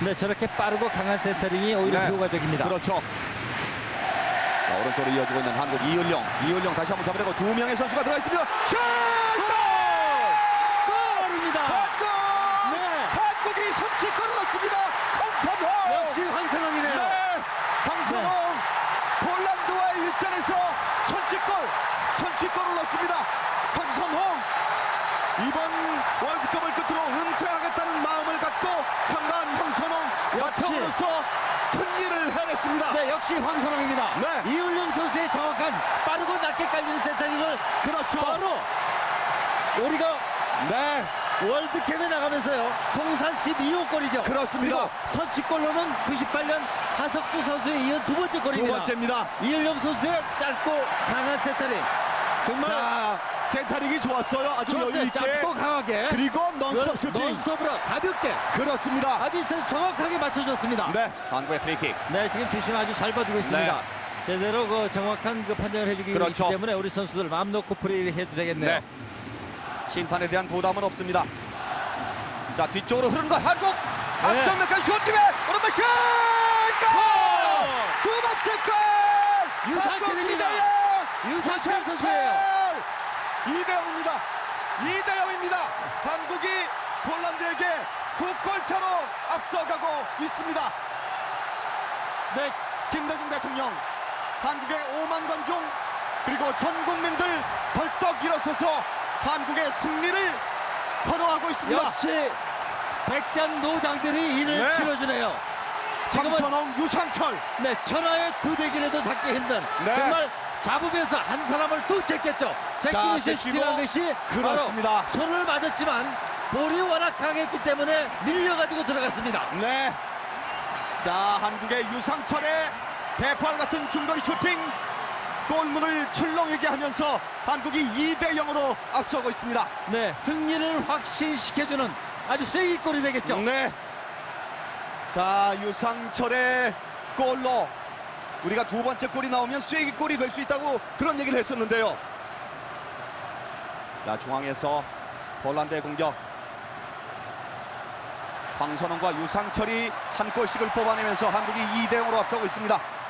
네, 저렇게 빠르고 강한 세터링이 오히려 네. 효과적입니다. 그렇죠. 자, 오른쪽으로 이어지고 있는 한국 이을령. 이을령 다시 한번 잡아내고 두 명의 선수가 들어가 있습니다. 슛! 골! 골입니다. 한국! 네. 한국이 선취골을 넣습니다. 황선홍! 역시 황선홍이네요. 네, 황선홍 폴란드와의 일전에서 선취골, 선취골을 넣습니다. 황선홍 이번 월드컵을 끝으로 은퇴하겠다는 마음을 갖고 참가한 황선홍 마태우로서 큰 일을 해냈습니다. 네, 역시 황선홍입니다. 네. 이울령 선수의 정확한 빠르고 낮게 깔리는 세터링을 그렇죠. 바로 우리가 네, 월드컵에 나가면서요 통산 12호 골이죠. 그렇습니다. 선취골로는 98년 하석두 선수에 이은 두 번째 두 골입니다. 번째입니다. 이을령 선수의 짧고 강한 세터링 정말 자, 센터링이 좋았어요. 아주 여유 좋았어요. 있게. 짧고 강하게 그리고 논스톱 슈팅. 논스톱으로 가볍게 그렇습니다. 아주 세- 정확하게 맞춰줬습니다. 네, 한국의 프리킥. 네, 지금 주심 아주 잘 봐주고 있습니다. 네. 제대로 그 정확한 그 판정을 해주기 그렇죠. 때문에 우리 선수들 마음 놓고 플레이를 해도 되겠네요. 네. 심판에 대한 부담은 없습니다. 자 뒤쪽으로 흐르는 거 한국 네. 앞선면까지 슛팀에 오른발 슛! 골! 두 번째 골! 유상철입니다. 유상철 선수예요. 2대 0입니다. 2대 0입니다. 한국이 폴란드에게 두 골 차로 앞서가고 있습니다. 네, 김대중 대통령 한국의 5만 관중 그리고 전 국민들 벌떡 일어서서 한국의 승리를 환호하고 있습니다. 역시 백잔 노장들이 이를 네. 치러주네요. 장선홍, 유상철 네, 천하의 두 대기라도 잡기 힘든 네. 정말 잡으면서 한 사람을 뚝 제꼈죠. 제끼는 슈팅한 것이 그렇습니다. 손을 맞았지만 볼이 워낙 강했기 때문에 밀려가지고 들어갔습니다. 네. 자 한국의 유상철의 대포알 같은 중거리 슈팅 골문을 출렁이게 하면서 한국이 2대 0으로 앞서고 있습니다. 네, 승리를 확신시켜주는 아주 쐐기골이 되겠죠. 네. 자 유상철의 골로 우리가 두 번째 골이 나오면 쐐기 골이 될 수 있다고 그런 얘기를 했었는데요. 자 중앙에서 폴란드의 공격. 황선홍과 유상철이 한 골씩을 뽑아내면서 한국이 2대 0으로 앞서고 있습니다.